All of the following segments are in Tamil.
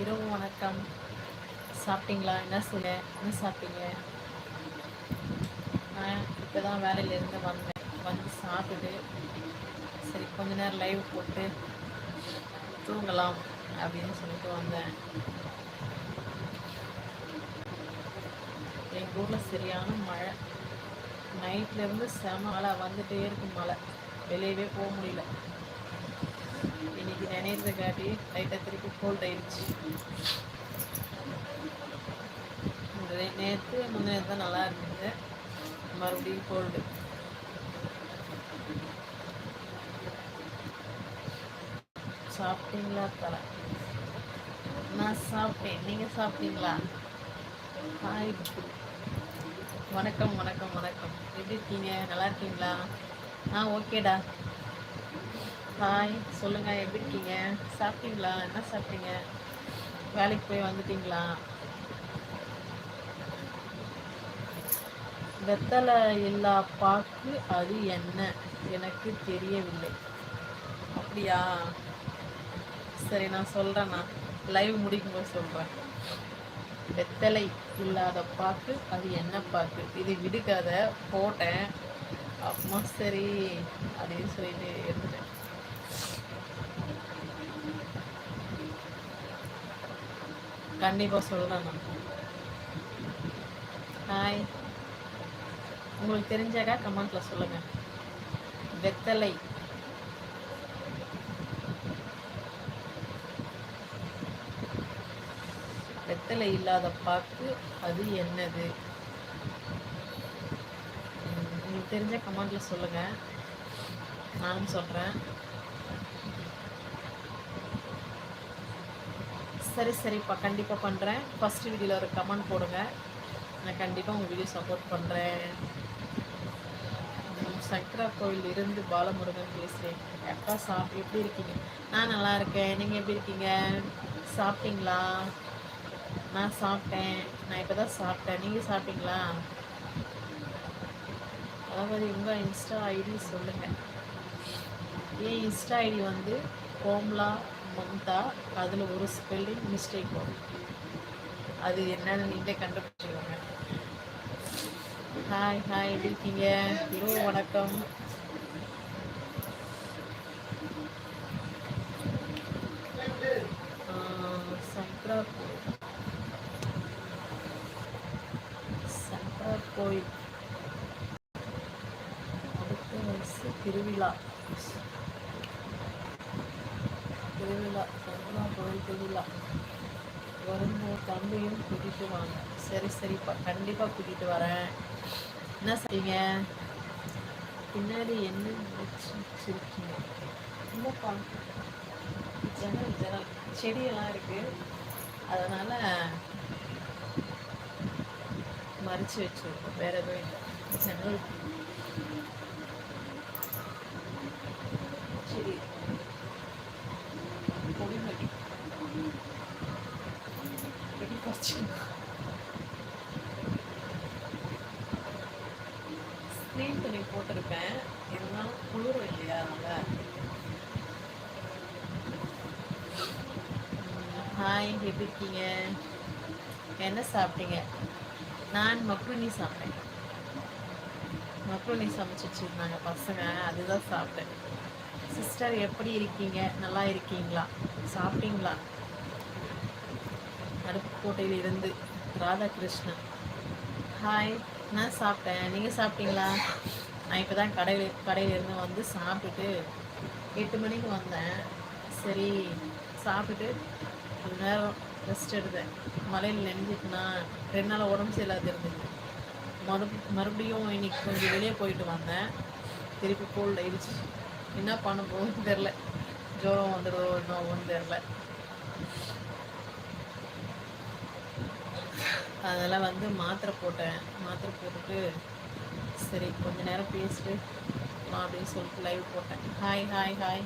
இரவு வணக்கம். சாப்பிட்டீங்களா? என்ன சொல்ல என்ன சாப்பிட்டீங்க? நான் இப்போ தான் வேலையிலேருந்து வந்தேன். வந்து சாப்பிட்டுட்டு சரி கொஞ்ச நேரம் லைவ் போட்டு தூங்கலாம் அப்படின்னு சொல்லிட்டு வந்தேன். எங்கள் ஊரில் சரியான மழை. நைட்லேருந்து செம மழை வந்துகிட்டே இருக்கு மழை. வெளியவே போக முடியல. அப்படி நினைறத காட்டி லைட்டாக திருப்பி கோல்ட் ஆயிடுச்சு நேற்று முன்னே தான் நல்லா இருந்தது. மறுபடியும் கோல்டு சாப்பிட்டீங்களா தர நான் சாப்பிட்டேன். நீங்கள் சாப்பிட்டீங்களா? ஹாய் வணக்கம் வணக்கம் வணக்கம். எப்படி இருக்கீங்க? நல்லா இருக்கீங்களா? ஆ ஓகேடா ஹாய் சொல்லுங்கள் எப்படி இருக்கீங்க? சாப்பிட்டீங்களா? என்ன சாப்பிட்டீங்க? வேலைக்கு போய் வந்துட்டீங்களா? வெத்தலை இல்லா பாக்கு அது என்ன? எனக்கு தெரியவில்லை. அப்படியா? சரி நான் சொல்கிறேண்ணா லைவ் முடிக்கும்போது சொல்கிறேன் வெத்தலை இல்லாத பாக்கு அது என்ன பாக்கு? இது விடுக்காத போட்டேன். அம்மா சரி அப்படின்னு சொல்லிட்டு எடுத்துட்டேன். கண்டிப்பாக சொல்கிறேன் நான் ஹாய் உங்களுக்கு தெரிஞ்சாக்கா கமெண்ட்டில் சொல்லுங்கள் வெத்தலை. வெத்தலை இல்லாத பாக்கு அது என்னது? உங்களுக்கு தெரிஞ்ச கமெண்ட்டில் சொல்லுங்கள் நானும் சொல்கிறேன் சரி சரிப்பா. கண்டிப்பாக பண்ணுறேன் ஃபஸ்ட்டு வீடியோவில் ஒரு கமெண்ட் போடுங்க. நான் கண்டிப்பாக உங்கள் வீடியோ சப்போர்ட் பண்ணுறேன் சங்கரா கோயில் இருந்து பாலமுருகன் பேசுகிறேன் அக்கா சாப் எப்படி இருக்கீங்க? நான் நல்லா இருக்கேன். நீங்கள் எப்படி இருக்கீங்க? சாப்பிட்டீங்களா? நான் சாப்பிட்டேன். நான் இப்போ தான் சாப்பிட்டேன். நீங்கள் சாப்பிட்டீங்களா? அதாவது உங்கள் இன்ஸ்டா ஐடி சொல்லுங்கள் ஏன் இன்ஸ்டா ஐடி வந்து கோம்லா மம்தா அதில் ஒரு ஸ்பெல்லிங் மிஸ்டேக் வரும். அது என்னன்னு நீங்களே கண்டுபிடிச்சிக்கோங்க ஹாய் ஹாய் எப்படி இருக்கீங்க? ஹலோ வணக்கம். சங்கரா சங்கரா கோயில் அடுத்த வயசு திருவிழா திருவிழா சங்கரா கோயில் திருவிழா வரும்போது தம்பியும் கூட்டிகிட்டு வாங்க சரி சரிப்பா கண்டிப்பாக கூட்டிகிட்டு வரேன். என்ன செய்வீங்க? பின்னாடி என்ன வச்சுருக்கீங்க? இல்லைப்பா. ஜன்னல் ஜன்னல் செடியெல்லாம் இருக்குது அதனால் மறைச்சி வச்சுருக்கோம். வேறு எதுவும் இல்லை. ஜன்னல் செடி கொடிமல்லி வெடி பறிச்சு ஸ்க்ரீன் துணி போட்டிருப்பேன் இருந்தாலும் குளிரும் இல்லையா அதனால் ஹாய் எப்படி இருக்கீங்க என்ன சாப்பிட்டீங்க. நான் மக்ருனி சாப்பிட்டேன். மக்ருனி சமைச்சு வச்சுருந்தாங்க பசங்க. அதுதான் சாப்பிட்டேன். சிஸ்டர் எப்படி இருக்கீங்க? நல்லா இருக்கீங்களா? சாப்பிட்டீங்களா? அடுப்புக்கோட்டையில் இருந்து ராதாகிருஷ்ணன். ஹாய் நான் சாப்பிட்டேன். நீங்கள் சாப்பிட்டீங்களா? நான் இப்போ தான் கடையில் கடையிலேருந்து வந்து சாப்பிட்டுட்டு எட்டு மணிக்கு வந்தேன். சரி சாப்பிட்டுட்டு கொஞ்ச நேரம் ரெஸ்ட் எடுத்தேன். மலையில் நினைஞ்சிட்டுனா ரெண்டு நாள் உடம்பு சரியில்லாத இருந்தது மறு மறுபடியும் இன்னைக்கு கொஞ்சம் வெளியே போயிட்டு வந்தேன். திருப்பி கோல்டு ஆயிடுச்சு. என்ன பண்ண போகுதுன்னு தெரில ஜுரம் வந்துடுதோ என்னவோன்னு தெரில அதெல்லாம் வந்து மாத்திரை போட்டேன். மாத்திரை போட்டுட்டு சரி கொஞ்ச நேரம் பேசிட்டு அப்படின்னு சொல்லிட்டு லைவ் போட்டேன். ஹாய் ஹாய் ஹாய்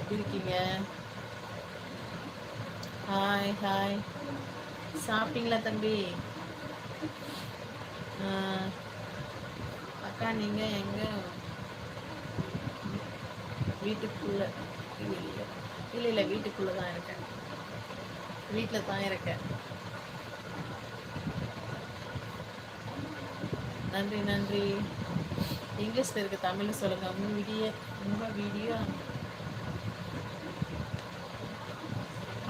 எப்படி இருக்கீங்க? ஹாய் ஹாய் சாப்பிட்டீங்களா தம்பி? அக்கா நீங்கள் எங்கே? வீட்டுக்குள்ளே. இல்லை இல்லை. இல்லை வீட்டுக்குள்ளே தான் இருக்கேன். வீட்டில் தான் இருக்கேன். நன்றி நன்றி. இங்கிலீஷில் இருக்க தமிழ் சொல்லுங்கள் உங்கள் வீடியோ உங்கள் வீடியோ.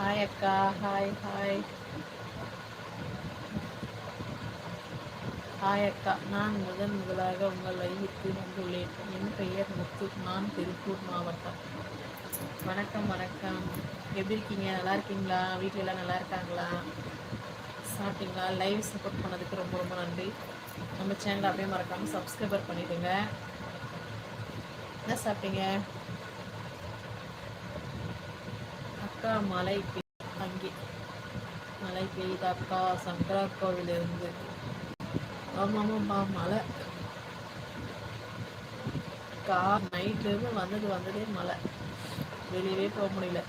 ஹாய் அக்கா ஹாய் ஹாய் ஹாய் அக்கா நான் முதன் முதலாக உங்கள் லைவிற்கு வந்துள்ளேன் என் பெயர் முத்து. நான் திருப்பூர் மாவட்டம். வணக்கம் வணக்கம். எப்படி இருக்கீங்க? நல்லா இருக்கீங்களா? வீட்டில் எல்லாம் நல்லா இருக்காங்களா? சாப்பிட்டீங்களா? லைவ் சப்போர்ட் பண்ணதுக்கு ரொம்ப ரொம்ப நன்றி. நம்ம சேனலை அப்படியே மறக்காமல் சப்ஸ்கிரைபர் பண்ணிவிடுங்க என்ன சாப்பிட்டீங்க? அக்கா மழை அங்கே. மழை பெய்யுது அக்கா சங்கரா கோவிலிருந்து ஆமாம்மாம்மா மழை கா நைட்லேருந்து வந்தது வந்ததே மழை வெளியவே போக முடியல.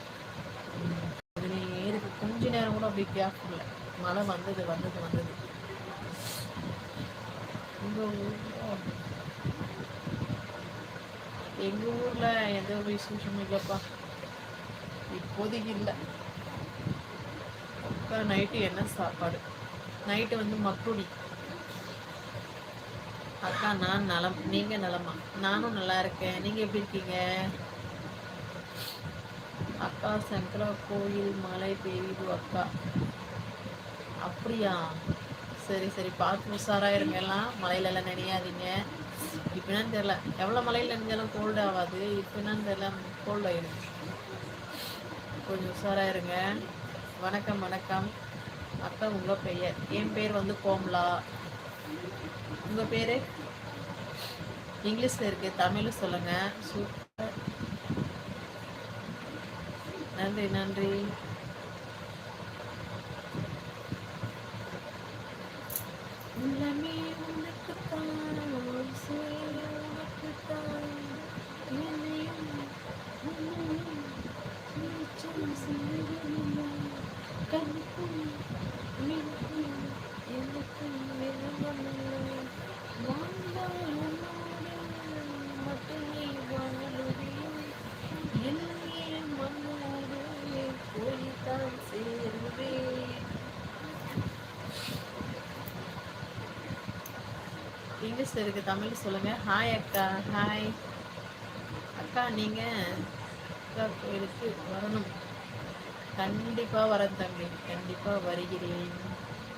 இருக்கு கொஞ்ச நேரம் கூட அப்படி கேப் இல்லை மழை வந்தது வந்தது வந்தது. எங்கள் ஊரில்? எந்த ஒரு விசேஷமும் இல்லைப்பா இப்போதைக்கு இல்லை. அக்கா நைட்டு என்ன சாப்பாடு? நைட்டு வந்து மக்குடி. அக்கா நான் நலம் நீங்க நலமா? நானும் நல்லா இருக்கேன். நீங்க எப்படி இருக்கீங்க? அக்கா சங்கரா கோயில் மழை பெய்யுது அக்கா. அப்படியா? சரி சரி. பார்த்து உஷாராக இருங்க எல்லாம் மலையிலலாம் நினையாதீங்க. இப்போ என்னன்னு தெரில எவ்வளோ மலையில் நினைஞ்சாலும் கோல்டு ஆகாது. இப்போ என்னன்னு தெரில கோல்டு ஆயிடும் கொஞ்சம் உஷாராக இருங்க. வணக்கம் வணக்கம். அக்கா உங்கள் பெயர்? என் பேர் வந்து கோம்லா. உங்கள் பேர்? இங்கிலீஷில் இருக்குது தமிழும் சொல்லுங்கள் சூப்பர். நன்றி நன்றி. இங்கிலீஷ் இருக்குது தமிழ் சொல்லுங்க. ஹாய் அக்கா. ஹாய் அக்கா நீங்கள் அக்கா கோயிலுக்கு வரணும். கண்டிப்பாக வரேன் தம்பி. கண்டிப்பாக வருகிறேன்.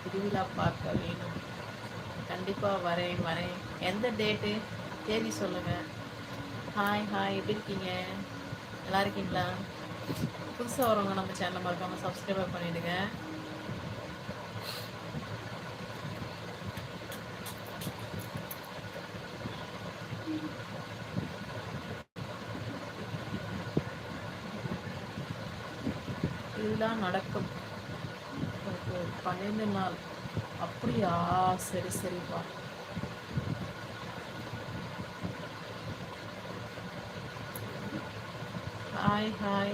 திருவிழா பார்க்க வேணும். கண்டிப்பாக வரேன் வரேன். எந்த டேட்டு தேதி சொல்லுங்கள் ஹாய் ஹாய் எப்படி இருக்கீங்க? நல்லா இருக்கீங்களா? புதுசாக வரவங்க நம்ம சேனலை மறக்காமல் சப்ஸ்கிரைப் பண்ணிவிடுங்க இதுதான் நடக்கும். பன்னெண்டு நாள். அப்படியா? சரி சரிப்பா. ஹாய் ஹாய்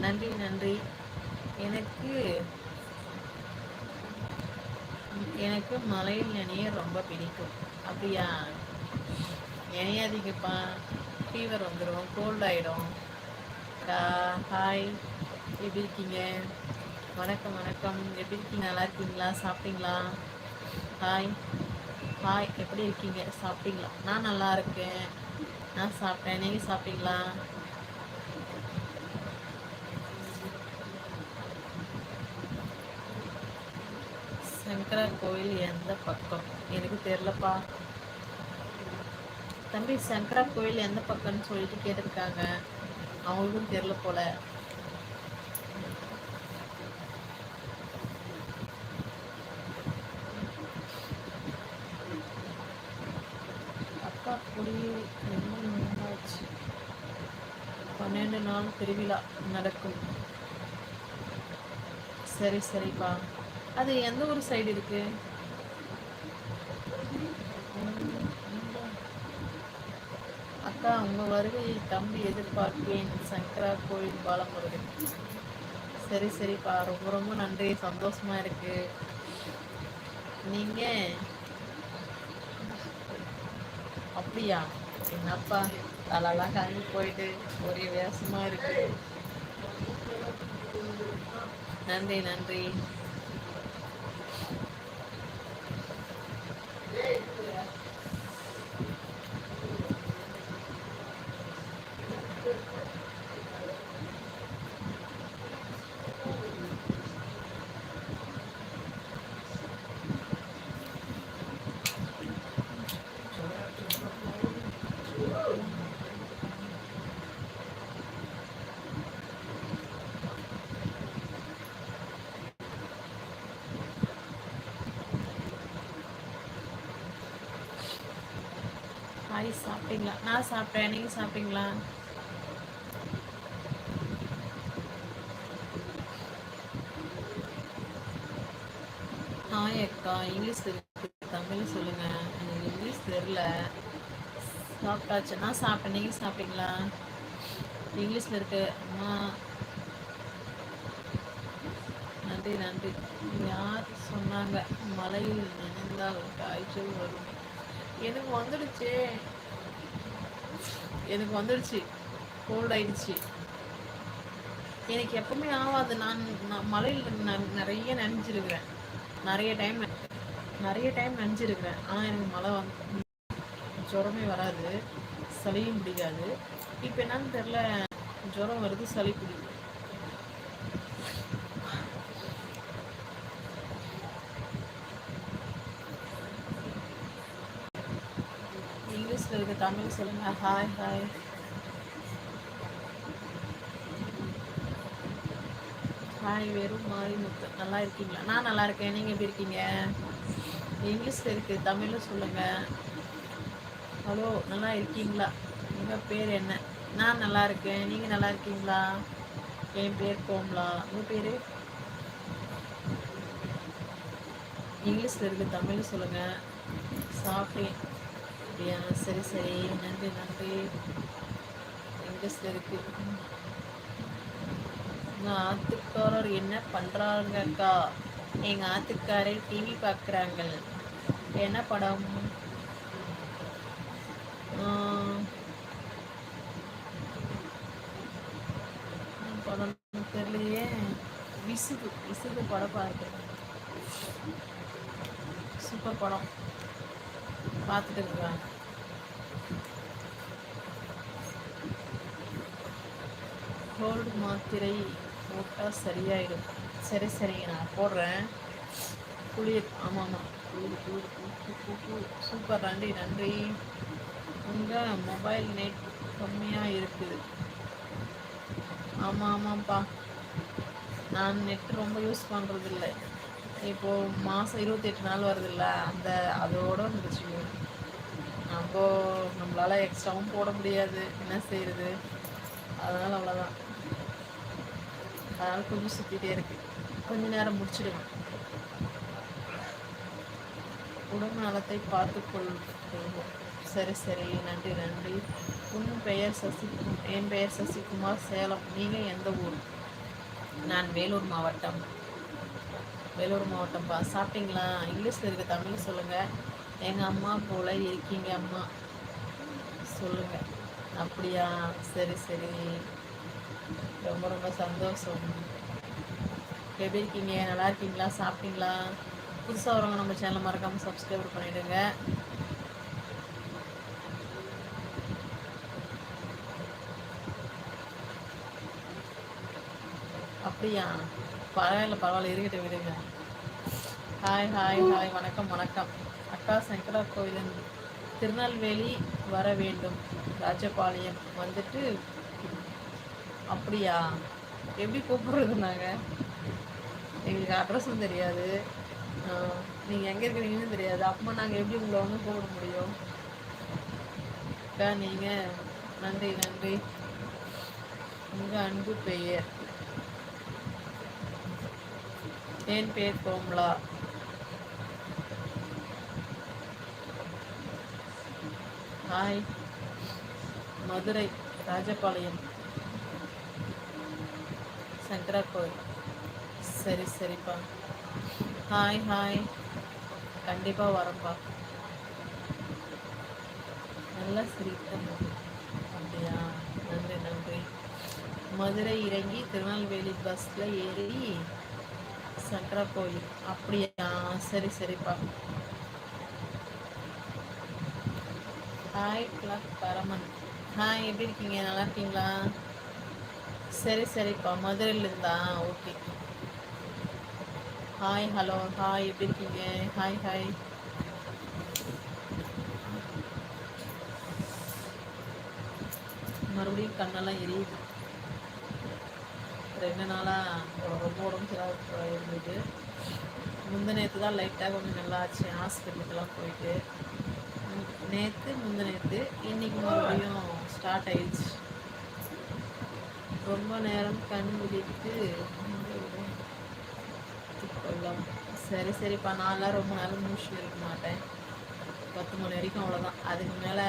நன்றி நன்றி எனக்கு மலையில் நினைய ரொம்ப பிடிக்கும். அப்படியா? நினையாதீங்கப்பா. ஃபீவர் வந்துடும் கோல்ட் ஆகிடும் ஹாய் எப்படி இருக்கீங்க? வணக்கம் வணக்கம். எப்படி இருக்கீங்க? நல்லா இருக்கீங்களா? சாப்பிட்டீங்களா? ஹாய் ஹாய் எப்படி இருக்கீங்க? சாப்பிட்டீங்களா? நான் நல்லா இருக்கேன். நான் சாப்பிட்டேன். நீங்கள் சாப்பிட்டீங்களா? சங்கரா கோயில் எந்த பக்கம்? எனக்கு தெரிலப்பா தம்பி சங்கரா கோயில் எந்த பக்கம்னு சொல்லிட்டு கேட்டிருக்காங்க. அவங்களுக்கும் தெரில போல. அக்கா குடி பன்னெண்டு நாள் திருவிழா நடக்கும். சரி சரிப்பா. அது எந்த ஒரு சைடு இருக்கு? அக்கா உங்க வருகையை தம்பி எதிர்பார்க்கேன் சங்கரா கோயில் பாலமுருகன். சரி சரிப்பா. ரொம்ப ரொம்ப நன்றி. சந்தோஷமா இருக்கு. நீங்க? அப்படியா? என்னப்பா? தலைலாம் காஞ்சி போயிட்டு ஒரே வியாசமா இருக்கு. நன்றி நன்றி. ஹாய் சாப்பிட்டீங்களா? நான் சாப்பிட்டேன். நீங்கள் சாப்பிட்டீங்களா? ஹாய் அக்கா. இங்கிலீஷ் இருக்கு தமிழ் சொல்லுங்க. எனக்கு இங்கிலீஷ் தெரில சாப்பிட்டாச்சு. நான் சாப்பிட்டேன். நீங்கள் சாப்பிட்டீங்களா? இங்கிலீஷில் இருக்கு. அம்மா. நன்றி நன்றி. யார் சொன்னாங்க? மலையில் நினைந்தால் காய்ச்சல் வரும். எனக்கு வந்துடுச்சு. எனக்கு வந்துடுச்சு. கோல்ட் ஆயிடுச்சு. எனக்கு எப்பவுமே ஆகாது. நான் நான் மலையில் நான் நிறைய நினைஞ்சிருக்கிறேன். நிறைய டைம் நிறைய டைம் நினைஞ்சிருக்கிறேன். ஆனால் எனக்கு மழை வந்து ஜுரமே வராது. சளியும் பிடிக்காது. இப்போ என்னன்னு தெரில ஜுரம் வருது சளி பிடிக்கும் இங்கிலீஷில் இருக்க தமிழ் சொல்லுங்கள் ஹாய் ஹாய் ஹாய் வெறும் மாறி முத்து. நல்லா இருக்கீங்களா? நான் நல்லா இருக்கேன். நீங்கள் எப்படி இருக்கீங்க? இங்கிலீஷில் இருக்குது தமிழில் சொல்லுங்கள் ஹலோ நல்லா இருக்கீங்களா? உங்கள் பேர் என்ன? நான் நல்லா இருக்கேன். நீங்கள் நல்லா இருக்கீங்களா? என் பேர் கோம்லா. உங்கள் பேர்? இங்கிலீஷில் இருக்குது தமிழ் சொல்லுங்கள் சாப்பிட்டேன். அப்படியா? சரி சரி. நன்றி நன்றி. இங்கிலீஷில் இருக்கு? எங்கள் ஆத்துக்காரர் என்ன பண்ணுறாங்கக்கா எங்கள் ஆத்துக்காரே டிவி பார்க்குறாங்க என்ன படம்? படம் தெரியலையே. விசுகு விசுகு படம் பார்க்குறேன் சூப்பர் படம். பார்த்துட்டு இருக்கிறாங்க கோல்டு மாத்திரை போட்டால் சரியாயிடும். சரி சரிங்க நான் போடுறேன். குளிர் ஆமாம் ஆமாம் குளிர் குளிர் சூப்பர் நன்றி நன்றி. உங்கள் மொபைல் நெட் கம்மியாக இருக்குது ஆமாம் ஆமாம்ப்பா நான் நெட் ரொம்ப யூஸ் பண்ணுறதில்லை இப்போது மாதம் இருபத்தெட்டு நாள் வருதில்ல அந்த அதோடு இருந்துச்சு அப்போது நம்மளால் எக்ஸ்ட்ராவும் போட முடியாது. என்ன செய்கிறது அதனால் அவ்வளோதான் அதனால் கொஞ்சம் சுற்றிட்டே இருக்கு. கொஞ்ச நேரம் முடிச்சிடுவேன். உடம்பு நலத்தை பார்த்து கொள்வோம். சரி சரி. நன்றி நன்றி. உன் பெயர் சசி என் பெயர் சசிகுமார் சேலம். நீங்கள் எந்த ஊர்? நான் வேலூர் மாவட்டம். வேலூர் மாவட்டம்ப்பா சாப்பிட்டீங்களா? இங்கிலீஷில் இருக்க தமிழ் சொல்லுங்கள் எங்கள் அம்மா போல் இருக்கீங்க அம்மா. சொல்லுங்கள் அப்படியா? சரி சரி. ரொம்ப ரொம்ப சந்தோஷம். எப்படி இருக்கீங்க? நல்லா இருக்கீங்களா? சாப்பிட்டீங்களா? புதுசாக வரவங்க நம்ம சேனலை மறக்காமல் சப்ஸ்கிரைப் பண்ணிவிடுங்க அப்படியா? பரவாயில்ல பரவாயில்ல. இருக்கட்டும் விடுங்க ஹாய் ஹாய் ஹாய் வணக்கம் வணக்கம். அக்கா சங்கரா கோயில் திருநெல்வேலி வர வேண்டும். ராஜபாளையம் வந்துட்டு அப்படியா? எப்படி கூப்பிட்றது நாங்கள் எங்களுக்கு அட்ரஸும் தெரியாது. நீங்கள் எங்கே இருக்கிறீங்கன்னு தெரியாது. அப்போ நாங்கள் எப்படி உங்களை வந்து கூப்பிட முடியும்? அக்கா நீங்கள் நன்றி நன்றி. உங்கள் அன்பு பெயர்? என் பேர் கோம்லா. ஹாய் மதுரை ராஜபாளையம். சங்கரா கோயில் சரி சரிப்பா. ஹாய் ஹாய் கண்டிப்பாக வரப்பா. நல்லா சிரித்த அப்படியா? நன்றி நன்றி. மதுரை இறங்கி திருநெல்வேலி பஸ்ஸில் ஏறி சங்கரா கோயில் அப்படியா? சரி சரிப்பா. ஹாய் பிளாக் பரமன் ஹாய் எப்படி இருக்கீங்க? நல்லா இருக்கீங்களா? சரி சரிப்பா. மதுரையில் இருந்தா ஓகே ஹாய் ஹலோ ஹாய் எப்படி இருக்கீங்க? ஹாய் ஹாய் மறுபடியும் கண்ணெல்லாம் எரியுது. ரெண்டு நாளாக ரொம்ப உடம்பு சரியாக இருந்தது. முந்த நேற்று தான் லைட்டாக கொஞ்சம் நல்லா ஆச்சு. ஹாஸ்பிட்டலுக்கெல்லாம் போயிட்டு. நேற்று முந்தினேற்று இன்றைக்கி மறுபடியும் ஸ்டார்ட் ஆயிடுச்சு. ரொம்ப நேரம் கண் விழித்து கொள்ளலாம் சரி சரிப்பா நான்லாம் ரொம்ப நேரம் மூச்சு இருக்க மாட்டேன். பத்து மணி வரைக்கும் அவ்வளோதான் அதுக்கு மேலே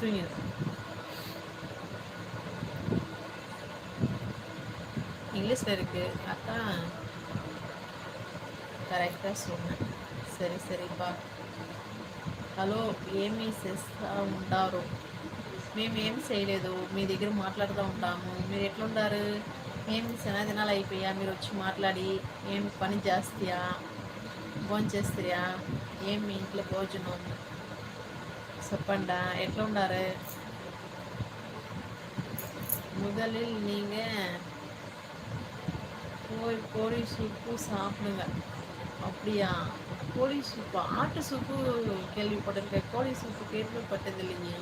தூங்கிடுறேன் இங்கிலீஷில் இருக்குது அக்கா கரெக்டாக சொன்னேன். சரி சரிப்பா. హలో ఏమి చేస్తూ ఉంటారు మేము ఏం చేయలేదు మీ దగ్గర మాట్లాడుతూ ఉంటాము మీరు ఎట్లుంటారు ఏం దినాలు అయిపోయా మీరు వచ్చి మాట్లాడి ఏం పని చేస్తాయా భోజనం చేస్తాయా ఏం మీ ఇంట్లో భోజనం చెప్పండా ఎట్లా ఉండారు முதலில் நீங்கள் போய் கோழி சூப்பு சாப்பிடுங்க அப்படியா கோழி சூப்பு ஆட்டு சூப்பு கேள்விப்பட்டிருக்கேன். கோழி சூப்பு கேள்விப்பட்டது இல்லைங்க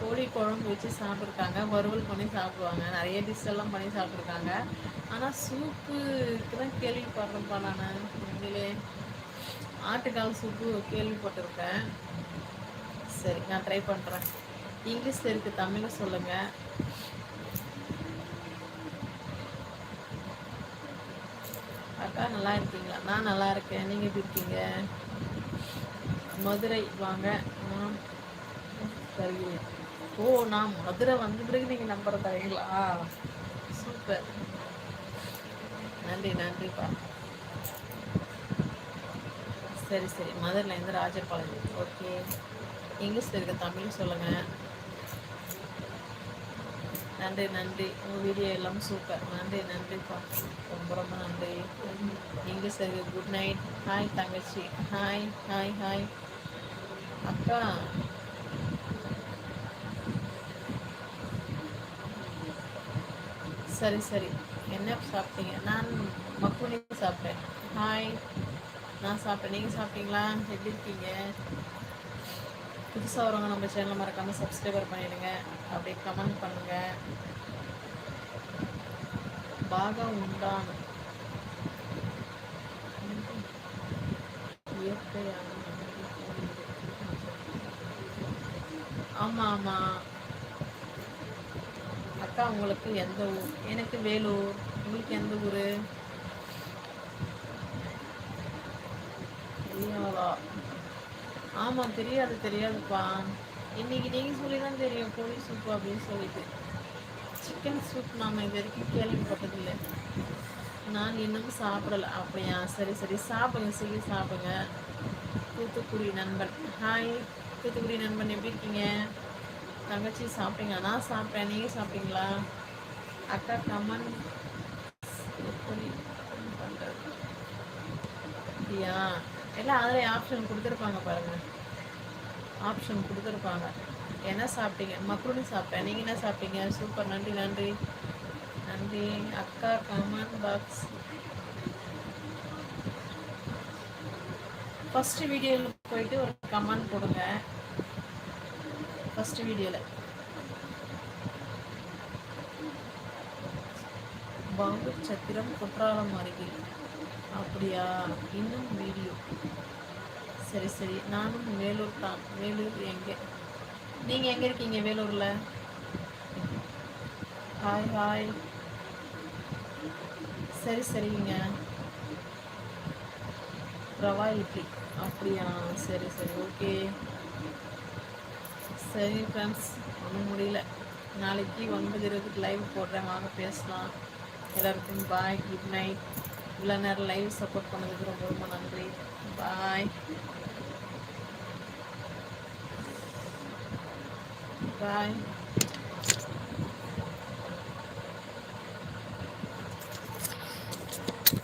கோழி குழம்பு வச்சு சாப்பிட்ருக்காங்க வறுவல் பண்ணி சாப்பிடுவாங்க. நிறைய டிஷ் எல்லாம் பண்ணி சாப்பிட்ருக்காங்க ஆனால் சூப்புக்கு தான் கேள்விப்படுறேன்ப்பா நான். உண்மையிலே ஆட்டுக்கால் சூப்பு கேள்விப்பட்டிருக்கேன். சரி நான் ட்ரை பண்ணுறேன் இங்கிலீஷ் இருக்குது தமிழில் சொல்லுங்கள் அக்கா நல்லா இருக்கீங்களா? நான் நல்லா இருக்கேன். நீங்கள் எப்படி இருக்கீங்க? மதுரை வாங்க. தருகிறேன். ஓ நான் மதுரை வந்த பிறகு நீங்கள் நம்பர் தரீங்களா? சூப்பர். நன்றி நன்றிப்பா. சரி சரி. மதுரிலேருந்து ராஜபாளையம். ஓகே. இங்கிலீஷில் இருக்க தமிழ் சொல்லுங்கள் நன்றி நன்றி. உங்கள் வீடியோ எல்லாம் சூப்பர் நன்றி நன்றிப்பா ரொம்ப ரொம்ப நன்றி. இங்கிலீஷ் இருக்கு குட் நைட் ஹாய் தங்கச்சி. ஹாய் ஹாய் ஹாய் அக்கா. சரி சரி. என்ன சாப்பிட்டீங்க? நான் மக்குனி சாப்பிட்டேன். ஹாய் நான் சாப்பிட்டேன். நீங்கள் சாப்பிட்டீங்களா? எப்படி இருக்கீங்க? புதுசாக வரவங்க நம்ம சேனலை மறக்காமல் சப்ஸ்கிரைபர் பண்ணிடுங்க. அப்படியே கமெண்ட் பண்ணுங்கள் பாகா உண்டான். இயற்கையான ஆமாம் ஆமாம் அக்கா உங்களுக்கு எந்த ஊர் எனக்கு வேலூர். உங்களுக்கு எந்த ஊர்? ஐயாவா ஆமாம் தெரியாது தெரியாதுப்பா. இன்னைக்கு நீங்கள் சொல்லி தான் தெரியும் கோழி சூப்பு அப்படின்னு சொல்லிட்டு. சிக்கன் சூப் நாம் இது வரைக்கும் கேள்விப்பட்டதில்லை. நான் இன்னும் சாப்பிடல. அப்படியா? சரி சரி. சாப்பிடுங்க சரி சாப்பிடுங்க. தூத்துக்குடி நண்பன். ஹாய் தூத்துக்குடி நண்பன் எப்படி இருக்கீங்க? தங்கச்சி சாப்பிட்டீங்களா? நான் சாப்பிட்டேன். நீங்கள் சாப்பிட்டீங்களா? அக்கா கமன். எப்படி பண்ணுறது? அப்படியா? எல்லாம் அதிலே ஆப்ஷன் கொடுத்துருப்பாங்க பாருங்கள் ஆப்ஷன் கொடுத்துருப்பாங்க. என்ன சாப்பிட்டீங்க? மக்ருனி சாப்பிட்டேன். நீங்கள் என்ன சாப்பிட்டீங்க? சூப்பர் நன்றி நன்றி. நன்றி. அக்கா கமன் பாக்ஸ் ஃபஸ்ட்டு வீடியோவில் போயிட்டு ஒரு கமெண்ட் கொடுங்க. ஃபஸ்ட்டு வீடியோவில் பாங்கூர் சத்திரம் குற்றாலம் அருகில் அப்படியா? இன்னும் வீடியோ சரி சரி. நானும் வேலூர் தான். வேலூர் எங்கே? நீங்கள் எங்கே இருக்கீங்க வேலூரில்? ஹாய் ஹாய் சரி சரிங்க. ரவா இட்லி. அப்படியா? சரி சரி. ஓகே. சரி ஃப்ரெண்ட்ஸ் ஒன்றும் முடியல. நாளைக்கு ஒன்பது இருபதுக்கு லைவ் போடுறேன். வாங்க பேசலாம். எல்லாருக்கும் பாய் குட் நைட் இவ்வளோ நேரம் லைவ் சப்போர்ட் பண்ணதுக்கு ரொம்ப ரொம்ப நன்றி. பாய் பாய்